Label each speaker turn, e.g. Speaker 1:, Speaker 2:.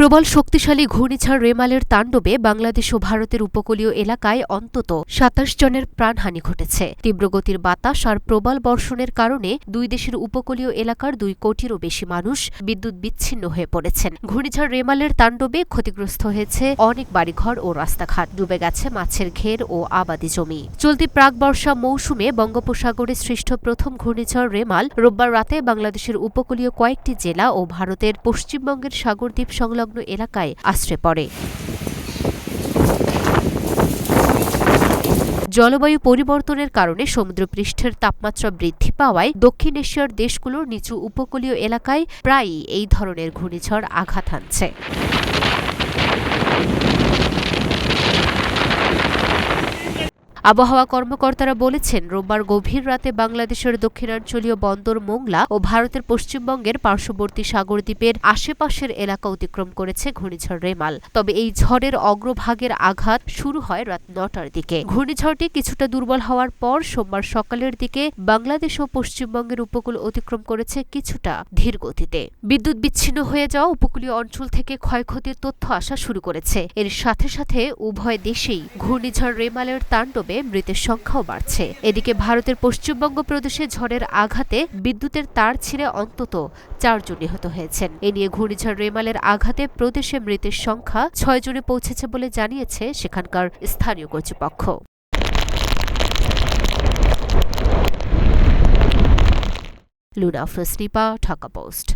Speaker 1: প্রবল শক্তিশালী ঘূর্ণিঝড় রেমালের তাণ্ডবে বাংলাদেশ ও ভারতের উপকূলীয় এলাকায় অন্তত সাতাশ জনের প্রাণহানি ঘটেছে। তীব্রগতির বাতাস আর প্রবল বর্ষণের কারণে দুই দেশের উপকূলীয় এলাকার দুই কোটিরও বেশি মানুষ বিদ্যুৎ বিচ্ছিন্ন হয়ে পড়েছেন। ঘূর্ণিঝড় রেমালের তাণ্ডবে ক্ষতিগ্রস্ত হয়েছে অনেক বাড়িঘর ও রাস্তাঘাট। ডুবে গেছে মাছের ঘের ও আবাদি জমি। চলতি প্রাক বর্ষা মৌসুমে বঙ্গোপসাগরে সৃষ্ট প্রথম ঘূর্ণিঝড় রেমাল রোববার রাতে বাংলাদেশের উপকূলীয় কয়েকটি জেলা ও ভারতের পশ্চিমবঙ্গের সাগরদ্বীপ সংলগ্ন এলাকায় আশ্রে পড়ে। জলবায়ু পরিবর্তনের কারণে সমুদ্রপৃষ্ঠের তাপমাত্রা বৃদ্ধি পাওয়ায় দক্ষিণ এশিয়ার দেশগুলোর নিচু উপকূলীয় এলাকায় প্রায়ই এই ধরনের ঘূর্ণিঝড় আঘাত হানছে। আবহাওয়া কর্মকর্তারা বলেছেন, রোববার গভীর রাতে বাংলাদেশের দক্ষিণাঞ্চলীয় বন্দর মোংলা ও ভারতের পশ্চিমবঙ্গের পার্শ্ববর্তী সাগরদ্বীপের আশেপাশের এলাকা অতিক্রম করেছে ঘূর্ণিঝড় রেমাল। তবে এই ঝড়ের অগ্রভাগের আঘাত শুরু হয় রাত নটার দিকে। ঘূর্ণিঝড়টি কিছুটা দুর্বল হওয়ার পর সোমবার সকালের দিকে বাংলাদেশ ও পশ্চিমবঙ্গের উপকূল অতিক্রম করেছে কিছুটা ধীর গতিতে। বিদ্যুৎ বিচ্ছিন্ন হয়ে যাওয়া উপকূলীয় অঞ্চল থেকে ক্ষয়ক্ষতির তথ্য আসা শুরু করেছে। এর সাথে সাথে উভয় দেশেই ঘূর্ণিঝড় রেমালের তাণ্ডবে মৃতের সংখ্যাও বাড়ছে। এদিকে ভারতের পশ্চিমবঙ্গ প্রদেশে ঝড়ের আঘাতে বিদ্যুতের তার ছিঁড়ে অন্তত চারজন নিহত হয়েছেন। এ নিয়ে ঘূর্ণিঝড় রেমালের আঘাতে প্রদেশে মৃতের সংখ্যা ছয় জনে পৌঁছেছে বলে জানিয়েছে সেখানকার স্থানীয় কর্তৃপক্ষ। লুনা ফ্রস্টিপা ঢাকা পোস্ট।